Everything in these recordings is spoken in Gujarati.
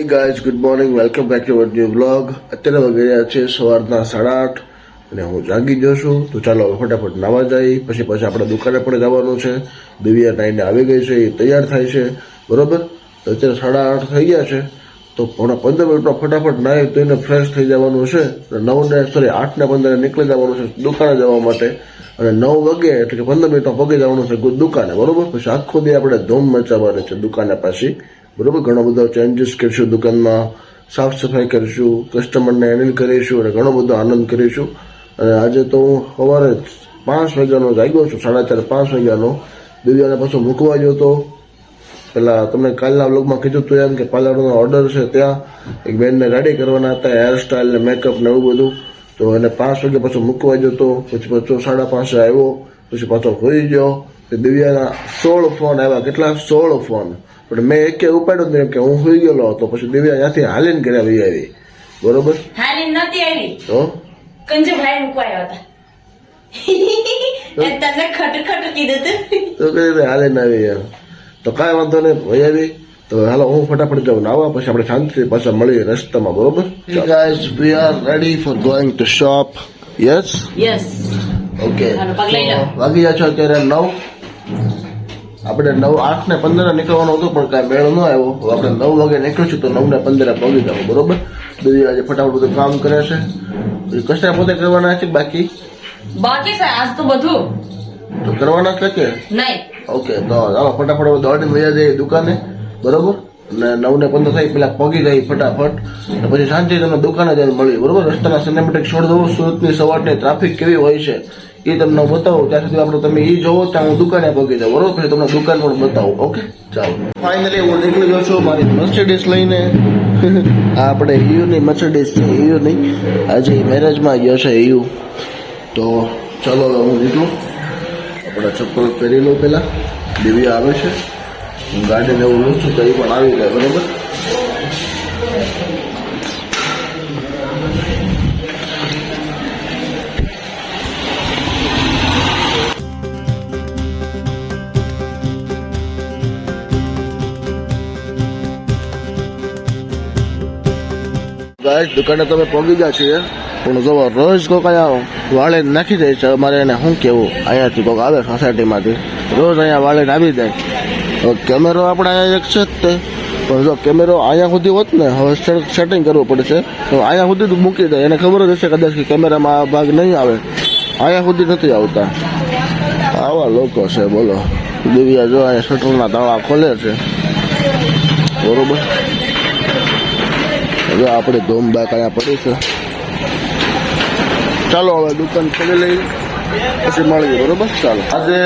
Guys, good morning Welcome back to our new vlog. અત્યારે વાગી રહ્યા છે સવારના સાડા આઠ અને હું જાગી ગયો છું. તો ચાલો ફટાફટ નાવા જઈએ પછી પછી આપણે દુકાને પણ જવાનું છે. દિવ્યા નાઈને આવી ગઈ છે. એ તૈયાર થાય છે. બરોબર? તો અત્યારે સાડા આઠ થઈ ગયા છે. તો પોણા પંદર મિનિટમાં ફટાફટ નાહી તો એને ફ્રેશ થઈ જવાનું છે. અને નવ ને સોરી આઠને પંદરે નીકળી જવાનું છે દુકાને જવા માટે. અને નવ વાગે એટલે કે પંદર મિનિટમાં પગી જવાનું છે દુકાને. બરોબર? પછી આખો દી આપણે ધૂમ મચાવવાની છે દુકાને પાછી. બરોબર? ઘણો બધો ચેન્જીસ કરીશું દુકાનમાં, સાફ સફાઈ કરીશું કસ્ટમરને હેન્ડલ કરીશું અને ઘણો બધો આનંદ કરીશું. અને આજે તો હું સવારે પાંચ વાગ્યાનો જાગ્યો છું, સાડા ચાર પાંચ વાગ્યાનો. દિવ્યાને પાછો મૂકવા ગયો હતો પેલા તમને કાલના વ્લોગમાં કીધું હતું એમ કે પાર્લરનો ઓર્ડર છે ત્યાં. એક બેનને રેડી કરવાના હતા હેરસ્ટાઇલ ને મેકઅપ ને એવું બધું. તો એને પાંચ વાગે પાછો મૂકવા ગયો હતો પછી પાછો સાડા પાંચે આવ્યો, પછી પાછો હોઈ ગયો. દિવ્યાના સોળ ફોન આવ્યા કેટલા? સોળ ફોન. પણ મેં એકે ઉપાડ્યો નહીં કે હું હોઈ ગયેલો હતો. પછી દિવ્યા ત્યાંથી હાલીને ઘરે આવી આવી. બરોબર? હાલી નથી આવી? તો કંજુભાઈ મૂકવા આવ્યા હતા તને ખટખટ કીધું તું. તો કઈ રીતે હાલીને આવી યાર તો કાંઈ વાંધો નહીં ભાઈ આવી. તો હાલો હું ફટાફટ જાઉં નાવા પછી આપણે શાંતિથી પાછા મળીએ રસ્તામાં બરોબર? Guys we are ready for going to shop yes yes okay બાકી વાગી ગયા છો અત્યારે નવ? આપણે નવ આઠ ને પંદર નીકળવાનું હતું પણ કાંઈ મેળો ન આવ્યો. આપણે નવ વાગે નીકળીશું તો નવ ને પંદરે પહોંચી જવું બરોબર? બીજી આજે ફટાફટ બધું કામ કરે છે. પછી કશા પોતે કરવાના છે બાકી? બાકી છે આજ તો બધું. તો કરવાના છે કે? નહીં. ઓકે તો ચાલો ફટાફટ દોડીને વયા જઈએ દુકાને બરોબર? ને નવ ને પંદર થાય પેલા પગી જાય ફટાફટ. ને પછી શાંતિ તમને દુકાને જઈને મળીએ બરોબર? રસ્તાના સિનેમેટિક છોડ દઉં સુરતની સવારની ટ્રાફિક કેવી હોય છે. એ તમને બતાવું, ત્યાં સુધી આપણે તમે એ જોવો ત્યાં હું દુકાને પગી જાઉં, બરોબર પછી તમને દુકાન પણ બતાવું, ઓકે? ચાલો. ફાઇનલી હું નીકળી ગયો છું મારી મર્સિડીઝ લઈને. આપણે યુની મર્સિડીઝ છે યુ નહીં. આજે મેરેજમાં ગયો છે યુ તો ચલો હવે હું નીકળું. આપણે ચપ્પલ પહેરી લઉં પહેલાં. દિવ્યા આવે છે. હું ગાડીને એવું લઉં છું તો એ પણ આવી જાય, બરોબર? ગાઈસ દુકાને તમે પહોંચી ગયા છીએ. પણ જોવો રોજ કોક અહીંયા વાળે નાખી જાય છે, અમારે એને શું કેવું અહીંયાથી કોક આવે સોસાયટીમાંથી રોજ અહીંયા વાળે આવી જાય કેમેરો આપણે અહીંયા એક છે જ તે. પણ જો કેમેરો અહીંયા સુધી હોત ને, હવે સેટિંગ કરવું પડશે. તો અહીંયા સુધી જ મૂકી દે. એને ખબર જ હશે કદાચ કે કેમેરામાં આ ભાગ નહીં આવે. અહીંયા સુધી નથી આવતા. આવા લોકો છે, બોલો. દિવ્યા જો અહીંયા શટરના તાળા ખોલે છે. બરોબર? હવે આપણે ધૂમ બાક અહીંયા પડી છે ચાલો હવે દુકાન ખોલી લઈએ. પછી મળીએ બરોબર? ચાલો. આજે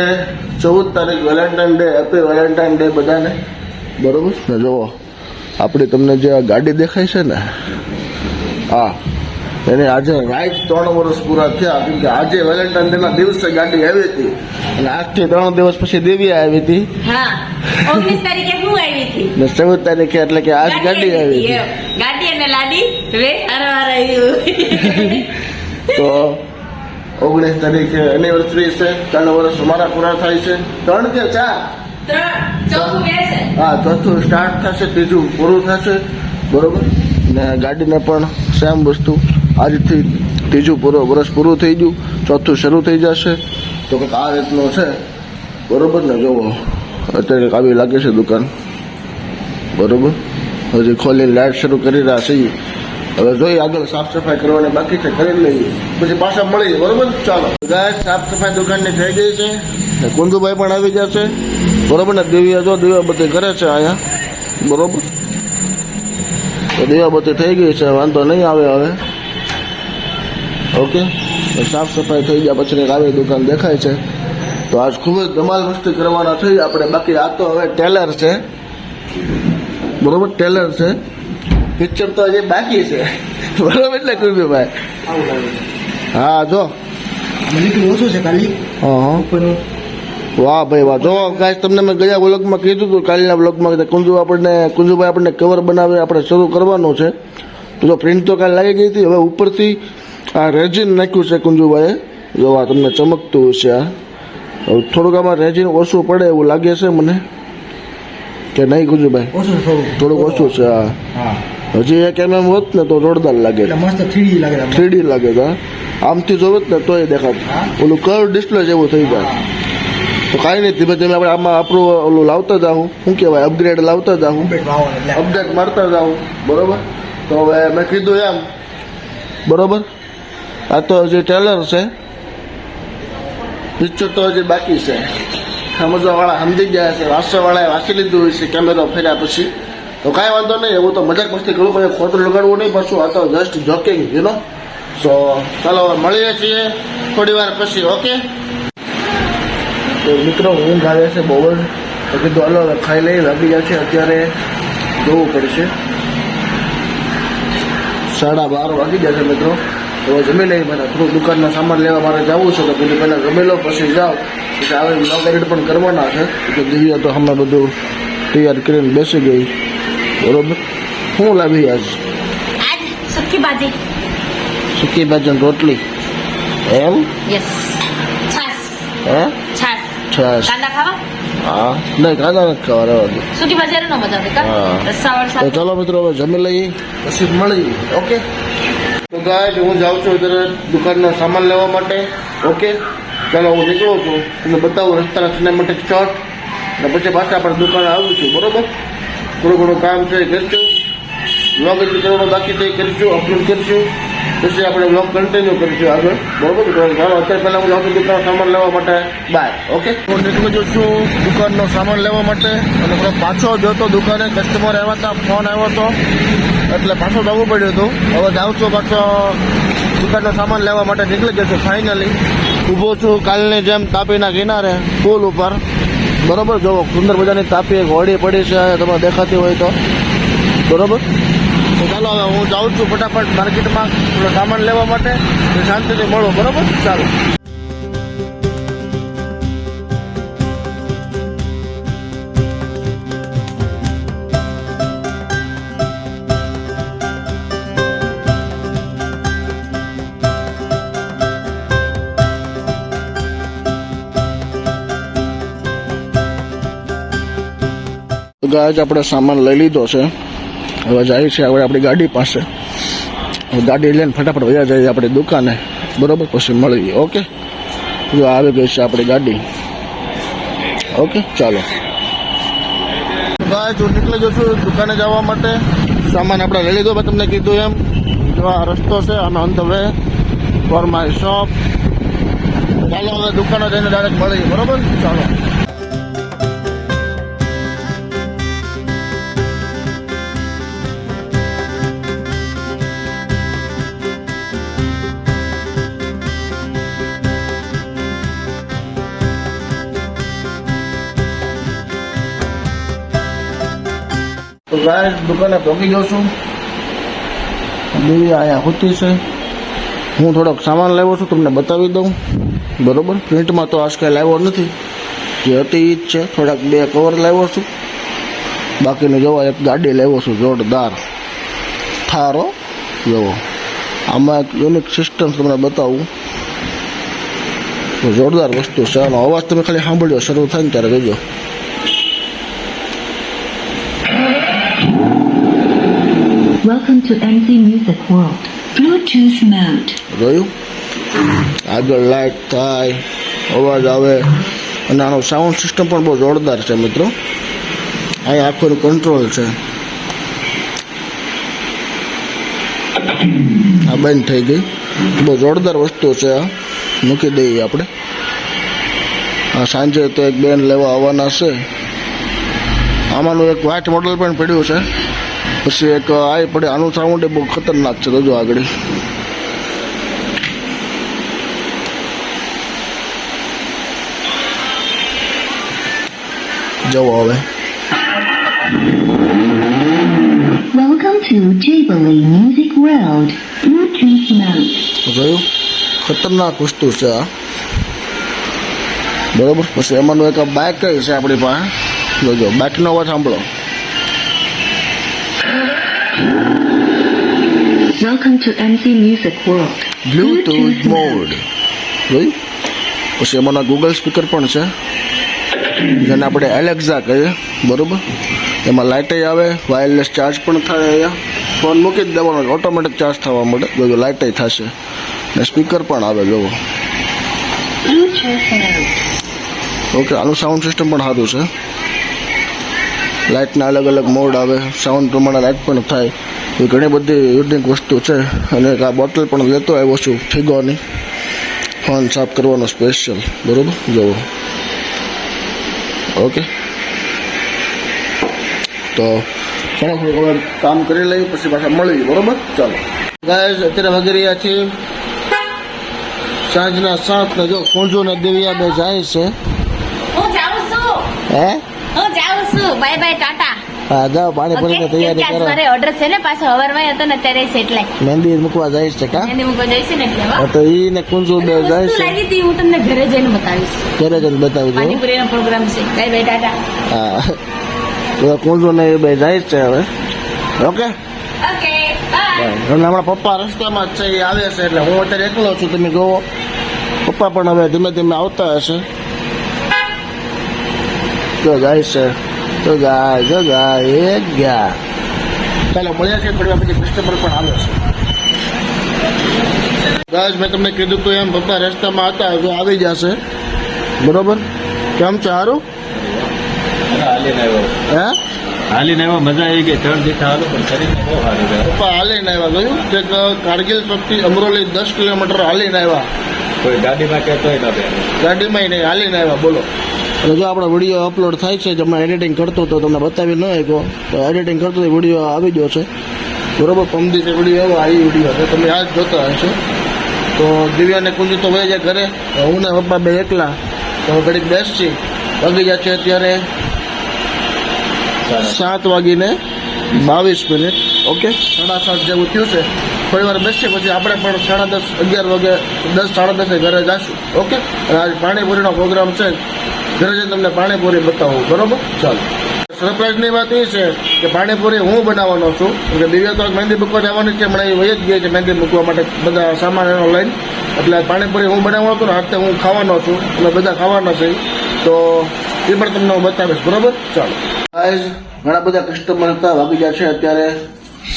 ચૌદ તારીખ Valentine Day happy Valentine Day બધાને. બરોબર? ને જુઓ આપણી તમને જે આ ગાડી દેખાય છે ને હા એને આજે રાઈટ ત્રણ વર્ષ પૂરા થયા કેમ કે આજે વેલેન્ટાઇન ડે ના દિવસે ગાડી આવી હતી. અને આજથી ત્રણ દિવસ પછી દેવી આવી હતી. ઓગણીસ તારીખે હું આવી હતી. ને ચૌદ તારીખે એટલે કે આજ ગાડી આવી હતી ગાડી અને લાડી વે તો ઓગણીસ તારીખે એનિવર્સરી છે ત્રણ વર્ષ મારા પૂરા થાય છે. ત્રણ કે ચાર? હા ચોથું સ્ટાર્ટ થશે ત્રીજું પૂરું થશે. બરોબર? ને ગાડીને પણ સેમ વસ્તુ. આજથી ત્રીજું પૂરો વર્ષ પૂરું થઈ ગયું, ચોથું શરૂ થઈ જશે. તો કંઈક આ રીતનું છે. બરોબર ને? જુઓ અત્યારે આવી લાગે છે દુકાન. બરોબર? હજી ખોલી લાઇટ શરૂ કરી રહ્યા છીએ હવે જોઈએ આગળ સાફ સફાઈ કરવાની બાકી છે, કરી લઈએ. પછી પાછા મળીએ. બરોબર? ચાલો. ગાય સાફ સફાઈ દુકાનની થઈ ગઈ છે. ને કુંદુભાઈ પણ આવી ગયા છે. બરોબર ને? દિવ્યા જો દિવ્યા બધી કરે છે અહીંયા. બરોબર? તો દિવ્યા બધી થઈ ગઈ છે. વાંધો નહીં આવે હવે. ઓકે? સાફ સફાઈ થઈ ગયા પછી કંઈક આવી દુકાન દેખાય છે. તો આજ ખૂબ જ ધમાલ મસ્તી કરવાના થઈ આપણે બાકી આ તો હવે ટેલર છે. બરોબર? ટેલર છે. પિક્ચર તો હજી બાકી છે. બરોબર એટલે કુલબીભાઈ હા જો. ઓછું છે ખાલી. હા. વાહ ભાઈ વાહ. જો ગાઈસ તમને મેં ગયા વ્લોગમાં કીધું હતું કાલના વ્લોગમાં કે કુંજુ આપણને કુંજુભાઈ આપણને કવર બનાવી આપણે શરૂ કરવાનું છે. તો જો પ્રિન્ટ તો કાલે લાગી ગઈ હતી હવે ઉપરથી આ રેજિન નાખ્યું છે કુંજુભાઈએ. જો આ તમને ચમકતું હશે આ. થોડુંક આમાં રેજિન ઓછું પડે એવું લાગે છે મને. કે નહીં થોડું થોડુંક. ઓછું છે હા. હજી એક એમએમ હોત ને તો જોરદાર લાગે. થ્રી લાગે થ્રીડી લાગે છે. આમથી જોવે જ ને તોય દેખાત. ઓલું કર ડિસ્પ્લે જેવું થઈ જાય. તો કાંઈ નહીં ધીમે ધીમે આપણે આમાં આપણું ઓલું લાવતા જાઉં શું કહેવાય? અપગ્રેડ લાવતા જાઉં અપડેટ મારતા જાઉં બરોબર? તો હવે મેં કીધું એમ. બરોબર? આ તો હજી ટેલર છે. પિક્ચર તો હજી બાકી છે. સમજવાવાળા સમજી ગયા છે. વાંચવાવાળાએ વાંચી લીધું હોય છે કેમેરો ફેર્યા પછી. તો કાંઈ વાંધો નહીં, એવું તો મજાક મસ્તી કરવું પછી ખોટું લગાડવું નહીં, પાછું આ તો just joking you know so ચાલો, હવે મળીએ છીએ થોડી વાર પછી ઓકે તો મિત્રો, ઊંઘ આવે છે બહુ જ. કીધું, હાલો ખાઈ લઈ લાગી ગયા છે, અત્યારે જોવું પડશે. સાડા બાર વાગી ગયા છે, મિત્રો. તો જમી લઈ મને થોડુંક દુકાનનો સામાન લેવા મારે જવું છે તો કીધું પહેલાં જમી લો પછી જાઓ. એટલે આવે નવ એડિટ પણ કરવાના છે. તો દિવ્યા તો હમણાં બધું તૈયાર કરીને બેસી ગઈ. બરોબર? શું લાવી આજ? સુકી ભાજી સૂકી ભાજી રોટલી. એમ? યસ છાસ હે? છાસ છાસ કાંદા ખાવા? હા. નહીં કાંદા નથી ખાવા રહેવા દે. સુકી ભાજી ન મજા આવે કા? હા. તો ચાલો મિત્રો હવે જમી લઈએ. પછી મળી ઓકે? તો ગાય હું જાઉં છું અત્યારે દુકાનનો સામાન લેવા માટે. ઓકે ચાલો, હું નીકળું છું. તમને બતાવું રસ્તાના માટે ચોટ અને પછી પાછા આપણે દુકાને આવું છું બરોબર? થોડું ઘણું કામ છે કરીશું વ્લોગ એડિટ કરવાનું બાકી છે કરીશું અપલોડ કરીશું પછી આપણે વ્લોગ કન્ટિન્યુ કરીશું આગળ. બરોબર? અત્યારે પહેલાં હું જાઉં છું દુકાનનો સામાન લેવા માટે. બાય ઓકે હું નીકળી જઉં છું દુકાનનો સામાન લેવા માટે. અને થોડો પાછો જોતો દુકાને કસ્ટમર આવ્યા હતા ફોન આવ્યો હતો. એટલે પાછો જવું પડ્યું હતું. હવે જાઉં છું પાછો દુકાનનો સામાન લેવા માટે. નીકળી જશું ફાઇનલી ઊભો છું કાલની જેમ તાપીના કિનારે પુલ ઉપર. બરોબર? જો સુંદર મજાની તાપી એક હોડી પડી છે તમે દેખાતી હોય તો. બરોબર? તો ચાલો હવે હું જાઉં છું ફટાફટ માર્કેટમાં થોડો સામાન લેવા માટે. શાંતિથી મળો, બરોબર? ચાલો. ગાજ આપણે સામાન લઈ લીધો છે. હવે જાય છે. હવે આપણી ગાડી પાસે. ગાડી લઈને ફટાફટ વયા જઈએ આપણી દુકાને. બરોબર? પછી મળીએ. ઓકે? જો આવી ગઈ છે આપણી ગાડી. ઓકે? ચાલો. ગાય જો નીકળી જશું દુકાને જવા માટે. સામાન આપણે લઈ લીધો, મેં તમને કીધું એમ. જો આ રસ્તો છે આમ on the way for my shop ચાલો, હવે દુકાને જઈને ડાયરેક્ટ મળીએ. બરોબર? ચાલો. ગાય દુકાને પહોંચી ગયો છું. દેવી અહીંયા હોતી છે. હું થોડોક સામાન લાવ્યો છું, તમને બતાવી દઉં. બરોબર? પ્રિન્ટમાં તો આજ કાંઈ લાવ્યો નથી. જે હતી એ જ છે. થોડાક બે કવર લાવ્યો છું. બાકીનું જોવા, એક ગાડી લાવ્યો છું, જોરદાર. થારો જવો. આમાં એક યુનિક સિસ્ટમ તમને બતાવું. જોરદાર વસ્તુ છે. આનો અવાજ તમે ખાલી સાંભળ્યો શરૂ થાય ને ત્યારે જોજો Welcome to MC Music World. Bluetooth mode. જોયું? આગળ લાઇટ થાય, અવાજ આવે. અને આનો સાઉન્ડ સિસ્ટમ પણ બહુ જોરદાર છે મિત્રો. અહીં આખું કંટ્રોલ છે. આ બંધ થઈ ગઈ. બહુ જોરદાર વસ્તુ છે આ. મૂકી દઈએ આપણે. આ સાંજે તો એક બેન લેવા આવવાના છે. આમાંનું એક વાચ મોડલ પણ પડ્યું છે. પછી એક આ પડે આનું સાઉન્ડ એ બહુ ખતરનાક છે જો આગળ. જવો હવે. Welcome to Jubilee Music World. Bluetooth mode. જોયું? ખતરનાક વસ્તુ છે આ. બરોબર? પછી એમાંનું એક બાઇક કઈ છે આપણી પાસે? જોજો બાઇકનો અવાજ સાંભળો. Welcome to MC Music World. Bluetooth mode. જોયું પછી એમાંના ગૂગલ સ્પીકર પણ છે. જેને આપણે એલેક્ઝા કહીએ. બરોબર? એમાં લાઇટે આવે વાયરલેસ ચાર્જ પણ થાય અહીંયા. ફોન મૂકી જ દેવાનો ઓટોમેટિક ચાર્જ થવા માટે બધું લાઇટે થશે. ને સ્પીકર પણ આવે જોવો ઓકે આનું સાઉન્ડ સિસ્ટમ પણ સારું છે. લાઇટના અલગ અલગ મોડ આવે સાઉન્ડ પ્રમાણે લાઇટ પણ થાય. એ ઘણી બધી યુનિક વસ્તુ છે. અને એક આ બોટલ પણ લેતો આવ્યો છું ફિગોની ફોન સાફ કરવાનો સ્પેશિયલ બરોબર? જુઓ. ઓકે તો ચાલો થોડુંક કામ કરી લઈએ પછી પાછા મળીએ. બરોબર? ચાલો. ગાય અત્યારે વાગી રહ્યા છીએ. સાંજના સાત ને જો કુંજુ ને દેવિયા બે જાય છે છું. હે? હું જાઉં છું બાય બાય ટાટા. હા જાઓ પાણી પૂરી તૈયારી કરો. મારે ઓર્ડર છે ને પાછો હવારમાં હતો ને અત્યારે છે એટલે. મહેંદી મૂકવા જઈશ છે કા? મહેંદી મૂકવા જઈશ ને એટલે તો ઈ ને કુંજુ બે જઈશ લાવી હતી હું તમને ઘરે જઈને બતાવીશ. ઘરે જઈને બતાવજો પાણીપુરીનો પ્રોગ્રામ છે. Bye bye tata. હા. તો કુંજુ ને બે જઈશ છે હવે. ઓકે? Okay bye. હમણાં પપ્પા રસ્તામાં જ છે એ આવે છે એટલે હું અત્યારે એકલો છું તમે જોવો. પપ્પા પણ હવે ધીમે ધીમે આવતા હશે. જો જાય છે. જો ગાય જો ગાય એ ગયા. ચાલો મળ્યા છે થોડી વાર પછી કસ્ટમર પણ આવ્યો છે. ગાય મેં તમને કીધું તો એમ પપ્પા રસ્તામાં હતા જો આવી જશે. બરોબર? કેમ છે સારું હાલીને આવ્યો હે? હાલીને આવ્યા મજા આવી ગઈ. ત્રણ દિવસ હાલો પણ શરીરને બહુ સારું છે. પપ્પા હાલીને આવ્યા જોયું? કે કારગિલ પરથી અમરોલી દસ કિલોમીટર હાલીને આવ્યા. કોઈ ગાડીમાં કે તોય ન ગાડીમાં નહીં હાલીને આવ્યા બોલો. અને જો આપણો વીડિયો અપલોડ થાય છે, જે હમણાં એડિટિંગ કરતો હતો તમને બતાવી ન શક્યો, તો એડિટિંગ કરતો તો વીડિયો આવી ગયો છે. બરોબર પમદી છે વીડિયો એવો આવી વીડિયો છે. તમે આ જ જોતા હશો. તો દિવ્યાને કુંજી તો વહી જાય ઘરે. હું ને પપ્પા બે એકલા. તો ઘડીક બેસছি વાગી જાય છે અત્યારે સાત વાગીને બાવીસ મિનિટ. ઓકે? સાડા સાત જેવું થયું છે. થોડી વાર બેસીએ પછી આપણે પણ સાડા દસ, અગિયાર વાગે, દસ, સાડા દસે ઘરે જઈશું ઓકે? અને આજ પાણીપુરીનો પ્રોગ્રામ છે. જઈને તમને પાણીપુરી બતાવું, બરોબર? ચાલો. સરપ્રાઈઝની વાત એ છે કે પાણીપુરી હું બનાવવાનો છું. કે દિવ્યા તો મહેંદી મૂકવા જવાની છે હમણાં એ વહી જ ગઈ છે મહેંદી મૂકવા માટે બધા સામાન એનો લઈને. એટલે પાણીપુરી હું બનાવવાનો હતો ને હાથે હું ખાવાનો છું. એટલે બધા ખાવાના છે તો એ પણ તમને હું બતાવીશ, બરોબર? ચાલો. આજ ઘણા બધા કસ્ટમર હતા, વાગી ગયા છે અત્યારે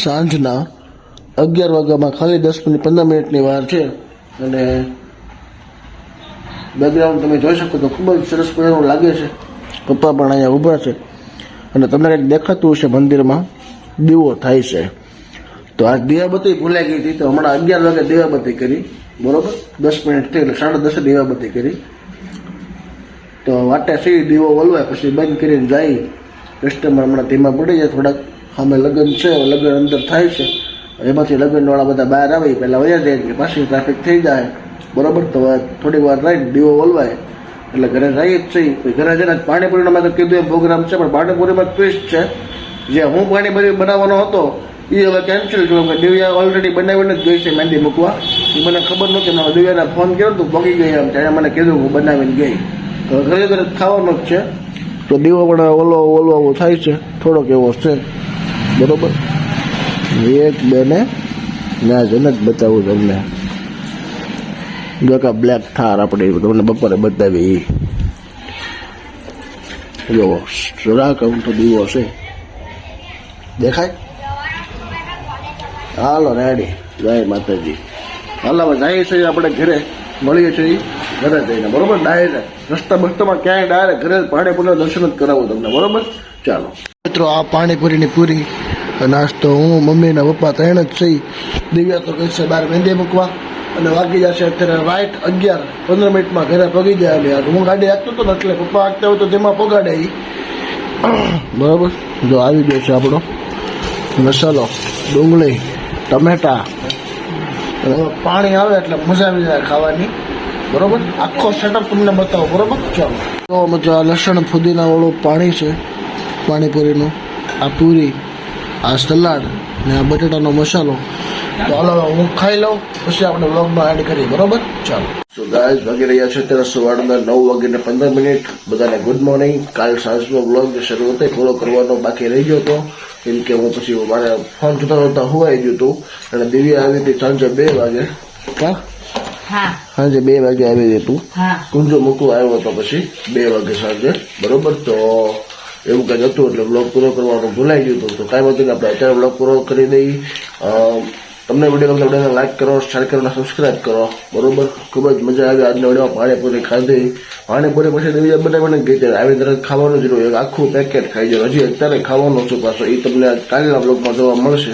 સાંજના અગિયાર વાગ્યામાં ખાલી દસ મિનિટ, પંદર મિનિટની વાર છે. અને બેકગ્રાઉન્ડ તમે જોઈ શકો તો ખૂબ જ સરસ મજાનું લાગે છે. પપ્પા પણ અહીંયા ઊભા છે. અને તમને કંઈક દેખાતું હશે મંદિરમાં, દીવો થાય છે. તો આ દીવાબત્તી ભૂલાઈ ગઈ હતી, તો હમણાં અગિયાર વાગે દીવાબત્તી કરી. બરોબર? દસ મિનિટ થઈ એટલે સાડા દસે દીવાબત્તી કરી. તો વાટે સી દીવો વલવાય, પછી બંધ કરીને જાય. કસ્ટમર હમણાં ધીમા પડી જાય, થોડાક. સામે લગ્ન છે લગ્ન અંદર થાય છે. એમાંથી લગ્નવાળા બધા બહાર આવે પહેલાં વયા જાય, પાછી ટ્રાફિક થઈ જાય. બરોબર? તો હવે થોડીક વાર રહીને દીવો વલવાય. એટલે ઘરે જઈએ જ છે ઘરે જઈને પાણીપુરીનો મેં તો કીધું એ પ્રોગ્રામ છે, પણ પાણીપુરીમાં ટ્વિસ્ટ છે. જે હું પાણીપુરી બનાવવાનો હતો એ હવે કેન્સલ થયું દિવ્યા ઓલરેડી બનાવીને જ ગઈ છે મહેંદી મૂકવા. એ મને ખબર નહોતી, મેં દિવ્યાને ફોન કર્યો તો પગી ગઈ એમ. ત્યાં મને કીધું હું બનાવીને ગઈ. તો ઘરે ઘરે ખાવાનો જ છે. તો દીવો પણ ઓલો ઓલવો થાય છે. થોડોક એવો છે. બરોબર? એક બે ને ના, જનક બતાવું તમને. જો કે બ્લેક થાર આપણે તમને બપોરે બતાવી જો જરાક આમ તો દીવો છે. દેખાય? હાલો રેડી જય માતાજી. હાલો જાય છીએ આપણે ઘરે. મળીએ છીએ ઘરે જઈને. બરોબર? ડાયરેક્ટ રસ્તા બસ્તામાં ક્યાંય ડાયરેક્ટ ઘરે પાણીપુરીના દર્શન જ કરાવું તમને. બરોબર? ચાલો. મિત્રો, આ પાણીપુરીની પૂરી નાસ્તો હું મમ્મી ને પપ્પા ત્રણ જ છીએ. દિવ્યા તો કહે છે બહાર મહેંદી મૂકવા. અને વાગી જશે અત્યારે રાઈટ અગિયાર, પંદર મિનિટમાં ઘરે પગી જાય યાર હું ગાડી હાંકતો હતો ને એટલે પપ્પા હાંકતા હોય તો તેમાં પગાડે બરાબર? જો આવી ગયો છે આપણો મસાલો, ડુંગળી, ટમેટા. પાણી આવે એટલે મજા આવી જાય ખાવાની. બરોબર? આખો સેટઅપ તમને બતાવો. બરોબર? ચાલો. તો મજા, લસણ ફુદીના વાળું પાણી છે, પાણીપુરીનું. આ પૂરી. આ સલાડ ને આ બટેટાનો મસાલો. તો હાલો હું ખાઈ લઉં પછી આપણે વ્લોગમાં એડ કરીએ બરોબર? ચાલો. તો ગાય વાગી રહ્યા છે અત્યારે સવારના નવ વાગીને પંદર મિનિટ. બધાને ગુડ મોર્નિંગ કાલ સાંજનો વ્લોગ જે શરૂ હતો એ પૂરો કરવાનો બાકી રહી ગયો હતો. કેમ કે હું પછી મારે ફોન જોતા જોતા હોવાઈ ગયું હતું. અને દિવ્યા આવી હતી સાંજે બે વાગે. કા હા. સાંજે બે વાગે આવી હતું હા. કુંજો મૂકવા આવ્યો હતો પછી બે વાગે સાંજે. બરોબર? તો એવું કંઈ હતું એટલે બ્લોગ પૂરો કરવાનું ભૂલાઈ ગયું હતું. તો કાંઈ વાંધો નહીં આપણે અત્યારે બ્લોગ પૂરો કરી દઈ તમને વીડિયો ગમે વિડીયોને લાઈક કરો શેર કરો અને સબસ્ક્રાઈબ કરો. બરોબર? ખૂબ જ મજા આવી. આજના વિડીયોમાં પાણીપુરી ખાધી. પાણીપુરી પછી બીજા બધા મને ગઈ ત્યારે આવી તરત ખાવાનું. જ રહ્યું એક આખું પેકેટ ખાઈ જાય હજી અત્યારે ખાવાનું છું પાછો. એ તમને કાલના બ્લોગમાં જોવા મળશે.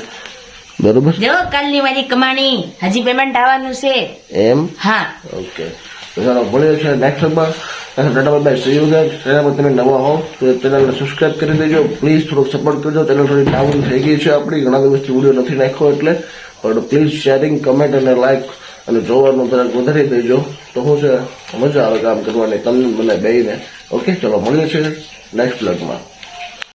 બરોબર? જો કાલની મારી કમાણી. હજી પેમેન્ટ આવવાનું છે. એમ? હા. ઓકે. ચાલો મળીએ છીએ નેક્સ્ટ વીકમાં ટાટા બાય સી ચેનલ પર તમે નવા હો તો ચેનલને સબસ્ક્રાઈબ કરી દેજો પ્લીઝ થોડોક સપોર્ટ કરજો ચેનલ થોડી ડાઉન થઈ ગઈ છે આપણી ઘણા દિવસથી વીડિયો નથી નાખ્યો એટલે પણ પ્લીઝ શેરિંગ કમેન્ટ અને લાઇક અને જોવાનું જરાક વધારી દેજો તો શું છે મજા આવે કામ કરવાની તમને મને બેને ઓકે ચલો મળીએ છીએ નેક્સ્ટ બ્લોગમાં